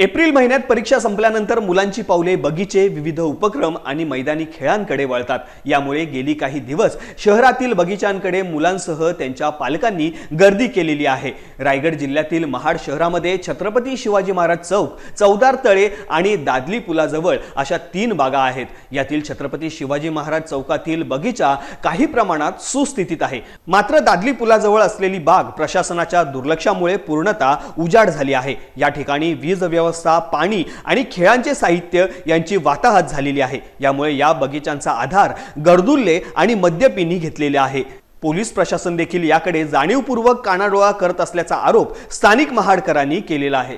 April महिन्यात परीक्षा संपल्यानंतर मुलांची पावले बगीचे विविध उपक्रम आणि मैदानी खेळांकडे वळतात. यामुळे गेली काही दिवस शहरातील बगीचांकडे मुलांसह त्यांच्या पालकांनी गर्दी केलेली आहे. रायगड जिल्ह्यातील महाड शहरामध्ये छत्रपती शिवाजी महाराज चौक चौदार तळे आणि दादली पुलाजवळ अशा तीन बागा आहेत. यातील छत्रपती शिवाजी महाराज चौकातील बगीचा काही प्रमाणात सुस्थितीत आहे. मात्र दादली पुलाजवळ असलेली बाग प्रशासनाच्या दुर्लक्षामुळे पूर्णतः उजाड झाली आहे. या ठिकाणी वीज व्यवस्था पाणी आणि खेळांचे साहित्य यांची वाताहत झालेली आहे. यामुळे या बगीचांचा आधार गर्दुल्ले आणि मद्यपिनी घेतलेले आहे. पोलीस प्रशासन देखील याकडे जाणीवपूर्वक कानाडोळा करत असल्याचा आरोप स्थानिक महाडकरांनी केलेला आहे.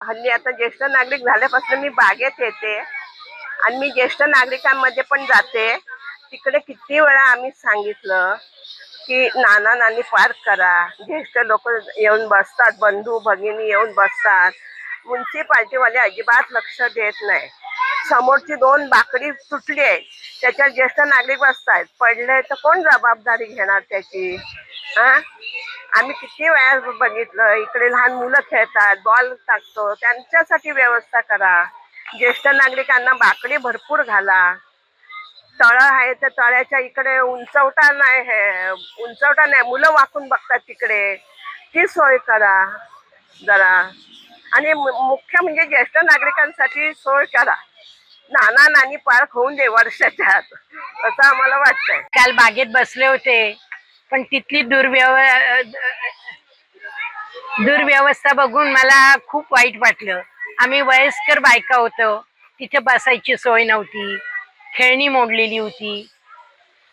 हल्ली आता ज्येष्ठ नागरिक झाल्यापासून मी बागेत येते आणि मी ज्येष्ठ नागरिकांमध्ये पण जाते. तिकडे किती वेळा आम्ही सांगितलं की नाना नानी पार्क करा. ज्येष्ठ लोक येऊन बसतात बंधू भगिनी येऊन बसतात. म्युन्सिपाल्टीवाले अजिबात लक्ष देत नाही. समोरची दोन बाकडी तुटली आहे त्याच्यात ज्येष्ठ नागरिक बसतायत. पडले तर कोण जबाबदारी घेणार त्याची? हा? आम्ही किती वेळा बघितलं इकडे लहान मुलं खेळतात बॉल टाकतो. त्यांच्यासाठी व्यवस्था करा. ज्येष्ठ नागरिकांना बाकडी भरपूर घाला. तळ आहे तर तळ्याच्या इकडे उंचवटा नाही हे उंचवटा नाही मुलं वाकून बघतात तिकडे. ती सोय करा जरा. आणि मुख्य म्हणजे ज्येष्ठ नागरिकांसाठी सोय करा. नाना नानी पार्क होऊन दे वर्षाच्या आत असं आम्हाला वाटतंय. काल बागेत बसले होते पण तिथली दुर्व्यव दुर्व्यवस्था बघून मला खूप वाईट वाटलं. आम्ही वयस्कर बायका होतो तिथे बसायची सोय नव्हती. खेळणी मोडलेली होती.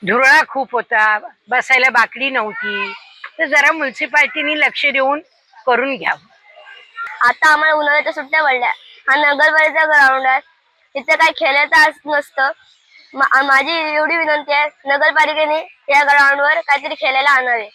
धुरळा खूप होता. बसायला बाकडी नव्हती. तर जरा म्युन्सिपाल्टीनी लक्ष देऊन करून घ्यावं. आता आम्हाला उन्हाळ्याच्या सुट्ट्या पडल्या. हा नगरपालिका ग्राउंड आहे. तिथे काही खेळायचं नसतं. माझी एवढी विनंती आहे नगरपालिकेने या ग्राउंडवर काहीतरी खेळायला आणावे.